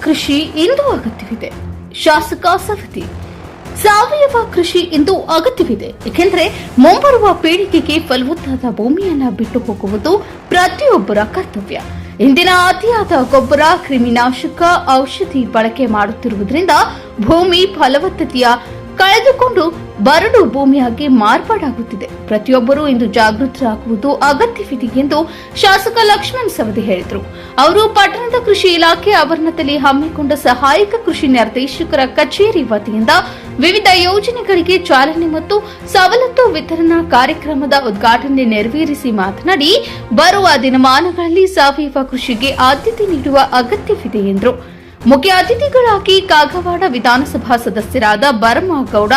ಕೃಷಿ ಇಂದು ಅಗತ್ಯವಿದೆ. ಶಾಸಕ ಸವತಿ ಸಾವಯವ ಕೃಷಿ ಇಂದು ಅಗತ್ಯವಿದೆ. ಏಕೆಂದರೆ ಮುಂಬರುವ ಪೀಳಿಗೆಗೆ ಫಲವತ್ತಾದ ಭೂಮಿಯನ್ನ ಬಿಟ್ಟು ಹೋಗುವುದು ಪ್ರತಿಯೊಬ್ಬರ ಕರ್ತವ್ಯ. ಇಂದಿನ ಅತಿಯಾದ ಗೊಬ್ಬರ, ಕ್ರಿಮಿನಾಶಕ, ಔಷಧಿ ಬಳಕೆ ಮಾಡುತ್ತಿರುವುದರಿಂದ ಭೂಮಿ ಫಲವತ್ತತೆಯ ಕಳೆದುಕೊಂಡು ಬರಡು ಭೂಮಿಯಾಗಿ ಮಾರ್ಪಾಡಾಗುತ್ತಿದೆ. ಪ್ರತಿಯೊಬ್ಬರೂ ಇಂದು ಜಾಗೃತರಾಗುವುದು ಅಗತ್ಯವಿದೆ ಎಂದು ಶಾಸಕ ಲಕ್ಷ್ಮಣ್ ಸವದಿ ಹೇಳಿದರು. ಅವರು ಪಟ್ಟಣದ ಕೃಷಿ ಇಲಾಖೆ ಆವರಣದಲ್ಲಿ ಹಮ್ಮಿಕೊಂಡ ಸಹಾಯಕ ಕೃಷಿ ನಿರ್ದೇಶಕರ ಕಚೇರಿ ವತಿಯಿಂದ ವಿವಿಧ ಯೋಜನೆಗಳಿಗೆ ಚಾಲನೆ ಮತ್ತು ಸವಲತ್ತು ವಿತರಣಾ ಕಾರ್ಯಕ್ರಮದ ಉದ್ಘಾಟನೆ ನೆರವೇರಿಸಿ ಮಾತನಾಡಿ, ಬರುವ ದಿನಮಾನಗಳಲ್ಲಿ ಸಾವಯವ ಕೃಷಿಗೆ ಆದ್ಯತೆ ನೀಡುವ ಅಗತ್ಯವಿದೆ ಎಂದರು. ಮುಖ್ಯ ಅತಿಥಿಗಳಾಗಿ ಕಾಗವಾಡ ವಿಧಾನಸಭಾ ಸದಸ್ಯರಾದ ಭರಮಗೌಡ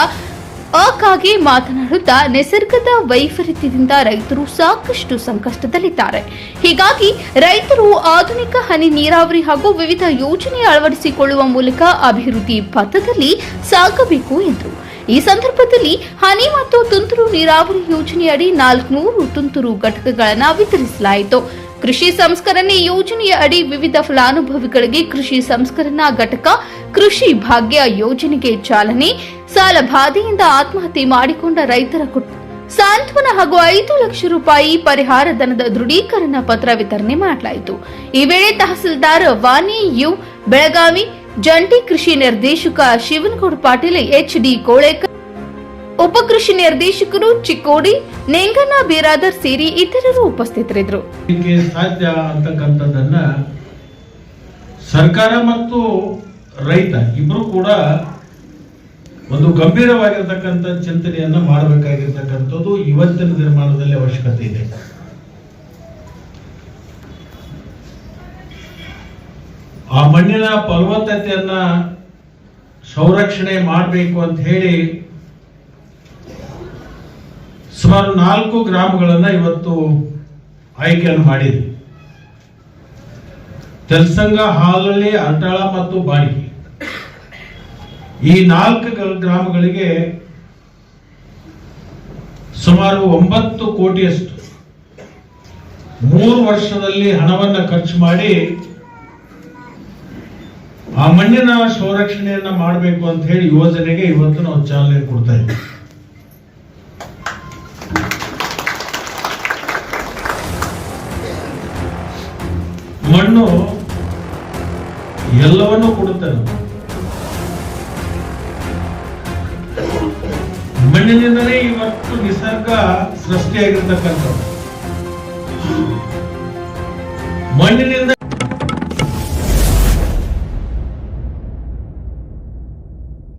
ಅಕಾಗೆ ಮಾತನಾಡುತ್ತಾ ನಿಸರ್ಗದ ವೈಪರೀತ್ಯದಿಂದ ರೈತರು ಸಾಕಷ್ಟು ಸಂಕಷ್ಟದಲ್ಲಿದ್ದಾರೆ. ಹೀಗಾಗಿ ರೈತರು ಆಧುನಿಕ ಹನಿ ನೀರಾವರಿ ಹಾಗೂ ವಿವಿಧ ಯೋಜನೆ ಅಳವಡಿಸಿಕೊಳ್ಳುವ ಮೂಲಕ ಅಭಿವೃದ್ಧಿ ಪಥದಲ್ಲಿ ಸಾಗಬೇಕು ಎಂದರು ಈ ಸಂದರ್ಭದಲ್ಲಿ ಹನಿ ಮತ್ತು ತುಂತುರು ನೀರಾವರಿ ಯೋಜನೆಯಡಿ ನಾಲ್ಕುನೂರು ತುಂತುರು ಘಟಕಗಳನ್ನು ವಿತರಿಸಲಾಯಿತು. ಕೃಷಿ ಸಂಸ್ಕರಣೆ ಯೋಜನೆಯ ಅಡಿ ವಿವಿಧ ಫಲಾನುಭವಿಗಳಿಗೆ ಕೃಷಿ ಸಂಸ್ಕರಣಾ ಘಟಕ, ಕೃಷಿ ಭಾಗ್ಯ ಯೋಜನೆಗೆ ಚಾಲನೆ, ಸಾಲ ಬಾಧೆಯಿಂದ ಆತ್ಮಹತ್ಯೆ ಮಾಡಿಕೊಂಡ ರೈತರ ಸಾಂತ್ವನ ಹಾಗೂ ಐದು ಲಕ್ಷ ರೂಪಾಯಿ ಪರಿಹಾರ ಧನದ ದೃಢೀಕರಣ ಪತ್ರ ವಿತರಣೆ ಮಾಡಲಾಯಿತು. ಈ ವೇಳೆ ತಹಸೀಲ್ದಾರ್ ವಾನಿ ಯು ಬೆಳಗಾವಿ, ಜಂಟಿ ಕೃಷಿ ನಿರ್ದೇಶಕ ಶಿವನಗೌಡ ಪಾಟೀಲ್, ಎಚ್ ಡಿ ಕೋಳೇಕರ್ ಉಪಕೃಷಿ ನಿರ್ದೇಶಕರು ಚಿಕ್ಕೋಡಿ, ನೇಂಗಣ್ಣ ಬೀರಾದರ್ ಸೇರಿ ಇತರರು ಉಪಸ್ಥಿತರಿದ್ದರು. ಸಾಧ್ಯ ಅಂತಕ್ಕಂಥದ್ದನ್ನ ಸರ್ಕಾರ ಮತ್ತು ರೈತ ಇಬ್ರು ಕೂಡ ಒಂದು ಗಂಭೀರವಾಗಿರ್ತಕ್ಕಂಥ ಚಿಂತನೆಯನ್ನ ಮಾಡಬೇಕಾಗಿರ್ತಕ್ಕಂಥದ್ದು ಇವತ್ತಿನ ನಿರ್ಮಾಣದಲ್ಲಿ ಅವಶ್ಯಕತೆ ಇದೆ. ಆ ಮಣ್ಣಿನ ಫಲವತ್ತತೆಯನ್ನ ಸಂರಕ್ಷಣೆ ಮಾಡಬೇಕು ಅಂತ ಹೇಳಿ ಸುಮಾರು ನಾಲ್ಕು ಗ್ರಾಮಗಳನ್ನ ಇವತ್ತು ಆಯ್ಕೆಯನ್ನು ಮಾಡಿದೆ ತೆಲ್ಸಂಗ ಹಾಲಳ್ಳಿ ಅಂಟಾಳ ಮತ್ತು ಬಾಡಿ ಈ ನಾಲ್ಕು ಗ್ರಾಮಗಳಿಗೆ ಸುಮಾರು ಒಂಬತ್ತು ಕೋಟಿಯಷ್ಟು ಮೂರು ವರ್ಷದಲ್ಲಿ ಹಣವನ್ನ ಖರ್ಚು ಮಾಡಿ ಆ ಮಣ್ಣಿನ ಸಂರಕ್ಷಣೆಯನ್ನ ಮಾಡಬೇಕು ಅಂತ ಹೇಳಿ ಯೋಜನೆಗೆ ಇವತ್ತು ನಾವು ಚಾಲನೆ ಕೊಡ್ತಾ ಇದ್ದೀವಿ. ಮಣ್ಣು ಎಲ್ಲವನ್ನು ಕೊಡುತ್ತೆ ಮಣ್ಣಿನಿಂದಲೇ ಇವತ್ತು ನಿಸರ್ಗ ಸೃಷ್ಟಿಯಾಗಿರ್ತಕ್ಕಂಥ ಮಣ್ಣಿನಿಂದ